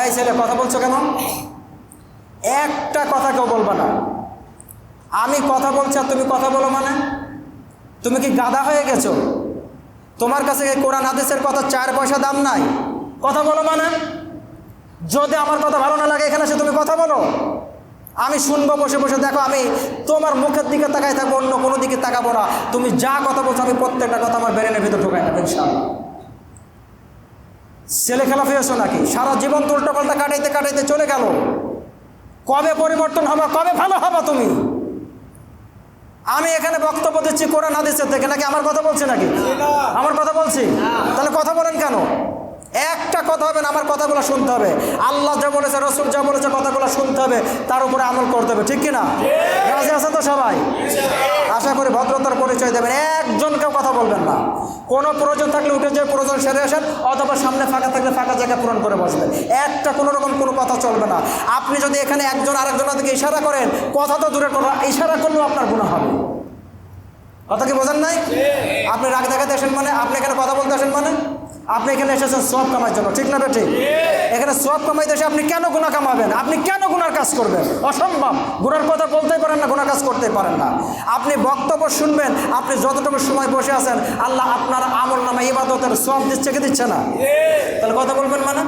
এই ছেলে, কথা বলছো কেন? একটা কথা কেউ বলবে না। আমি কথা বলছি আর তুমি কথা বলো মানে? তুমি কি গাদা হয়ে গেছো? তোমার কাছে কোরআন হাদিসের কথা চার পয়সা দাম নাই? কথা বলো মানে? যদি আমার কথা ভালো না লাগে, এখানে সে তুমি কথা বলো। আমি শুনব, বসে বসে দেখো, আমি তোমার মুখের দিকে তাকাই থাকব, অন্য কোনো দিকে তাকাবো না। তুমি যা কথা বলছো, আমি প্রত্যেকটা কথা আমার ব্রেনের ভিতর ঢোকাই নেব, ইনশাআল্লাহ। ছেলে খেলা পেয়েছ নাকি? সারা জীবন উল্টাপাল্টা কাটাইতে কাটাইতে চলে গেল। কবে পরিবর্তন হবা কবে ভালো হবা তুমি? আমি এখানে বক্তব্য দিচ্ছি কোরআন হাদিসের থেকে। নাকি আমার কথা বলছি নাকি? আমার কথা বলছি? তাহলে কথা বলেন কেন? একটা কথা হবে না আমার কথাগুলো শুনতে হবে। আল্লাহ যা বলেছে রসুল যা বলেছে কথাগুলো শুনতে হবে। তার উপরে আমল করতে হবে ঠিক কিনা? রাজি আছে তো পরিচয় দেবেন একজন কেউ কথা বলবেন না। কোনো প্রয়োজন থাকলে উঠে যে প্রয়োজন সেরে আসেন অথবা সামনে ফাঁকা থাকলে ফাঁকা জায়গা পূরণ করে বসবেন। একটা কোনো রকম কোনো কথা চলবে না। আপনি যদি এখানে একজন আরেকজনের দিকে ইশারা করেন কথা তো দূরে করো ইশারা করলেও আপনার গুণা হবে। কথা কি বোঝেন নাই? আপনি রাগ দেখাতে আসেন মানে? আপনি এখানে কথা বলতে আসেন মানে? আপনি এখানে এসেছেন সব কামার জন্য, ঠিক না ঠিক? এখানে সব কামাইতে এসে আপনি কেন গুণা কামাবেন? আপনি কেন গুনার কাজ করবেন? অসম্ভব। গুণার কথা বলতেই পারেন না গুণার কাজ করতে পারেন না। আপনি বক্তব্য শুনবেন, আপনি যতটুকু সময় বসে আছেন, আল্লাহ আপনার আমল নামা ইবাদতের সব দিচ্ছে কি দিচ্ছে না? তাহলে কথা বলবেন মানে?